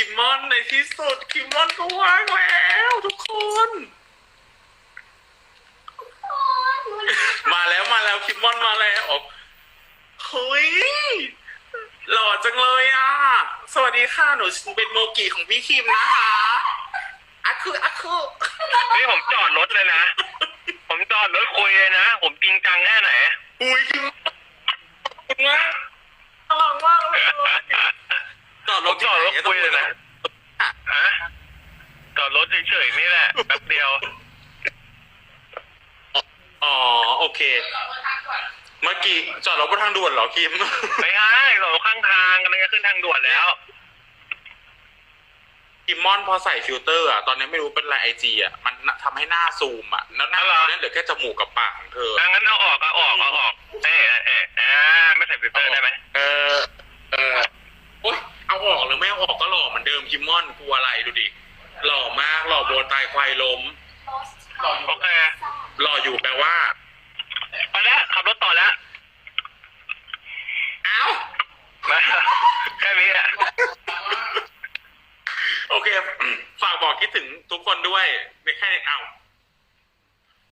คิมมอนในที่สุด คิมมอนก็ว่างแล้วทุกคน มาแล้วมาแล้วคิมมอนมาแล้วเฮ้ยหล่อจังเลยอะ สวัสดีค่ะ หนูเป็นโมกิของพี่คิมนะคะอะคืออะคือนี่ผมจอดรถเลยนะ ผมจอดรถคุยเลยนะ ผมจริงจังแค่ไหนอุ้ยคิมมากน่ารักมากเลยจอ ดรผถมจอดรถคุยเลยนะฮะจอดรถเฉยๆนี่แหละแป๊บเดียว อ๋อโอเค เมื่อกี้จอดรถบนทางด่วนเหรอคิม ไม่ใช่จอดรถข้างทางกำลังจะขึ้นทางด่วนแล้วคิมมอนพอใส่ฟิลเตอร์อะตอนนี้ไม่รู้เป็นไรไอจีอะมันทำให้หน้าซูมอะแล้วหน้าอ๋อเหรอเนี่ยเหลือแค่จมูกกับปากของเธออะงั้นเอา คิมมอนกลัวอะไรดูดิ หล่อมากหล่อโบนตายควายล้ม โอเคหล่ออยู่แปลว่า ไปแล้วขับรถต่อแล้วเอ้า มาแค่นี้แหละโอเค ฝากบอกคิดถึงทุกคนด้วยไม่แค่เอ้า